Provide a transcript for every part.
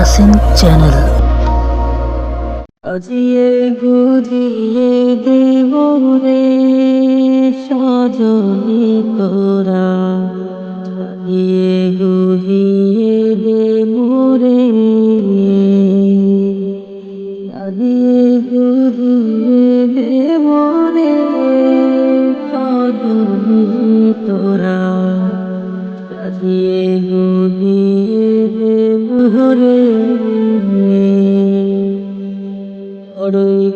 Yasin channel আজিয়ে গুজিয়ে দেব রে সজনি তোরা। আজিয়ে গুজিয়ে দেব রে। আজিয়ে গুজিয়ে দেব রে সজনি তোরা। আজিয়ে গুজিয়ে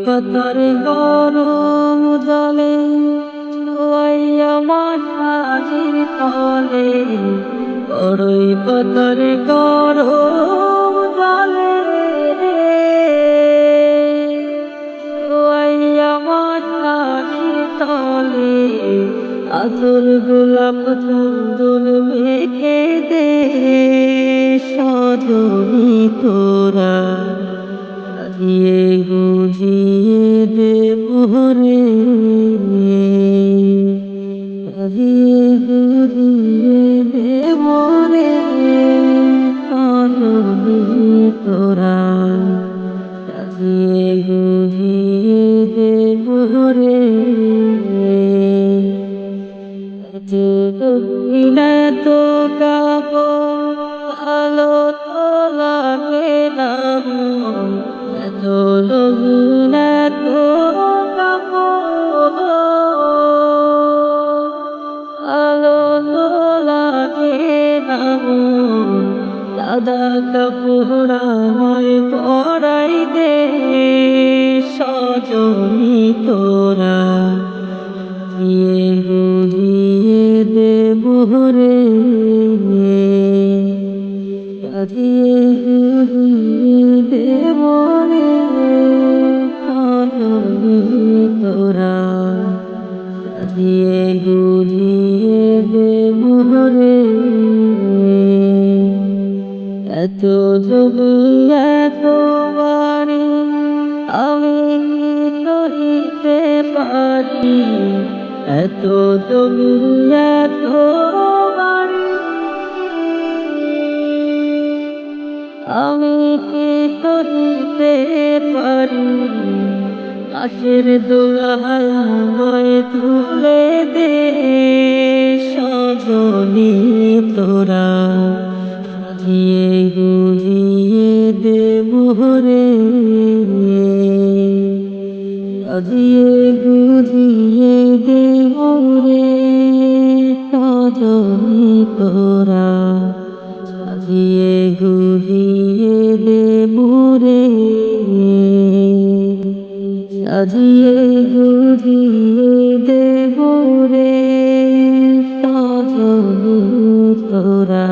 পাতার গরম হাজির তলে। ওই পাতার গরম জলে আমার হাজির তলে। আদর গোলাপ চন্দন মেখে দে সজনি রে দিয়ে গুজিয়ে দেব রে কাননি তোরা দিয়ে গুজিয়ে দেব রে দিলে তো কাপ আলো তো লাগে না এত দিলে তো দাদা কাপুরা পড়াই দে, সজনি তোরা। দিয়ে গুজিয়ে দেব রে দিয়ে গুজিয়ে দেব রে কাননি তোরা। দিয়ে দেব রে এত যদি এত বাড়ি আমি সহিতে পারি। এত তুমি এত বাড়ি আমি কি সহিতে পারি। আশের দোলায় আমায় তুলে দে সজনি তোরা দিয়ে গুজিয়ে দেব রে। দিয়ে গুজিয়ে দেব রে। সজনি তোরা দিয়ে গুজিয়ে দেব রে। আজিয়ে গুজিয়ে দেব রে। সুরা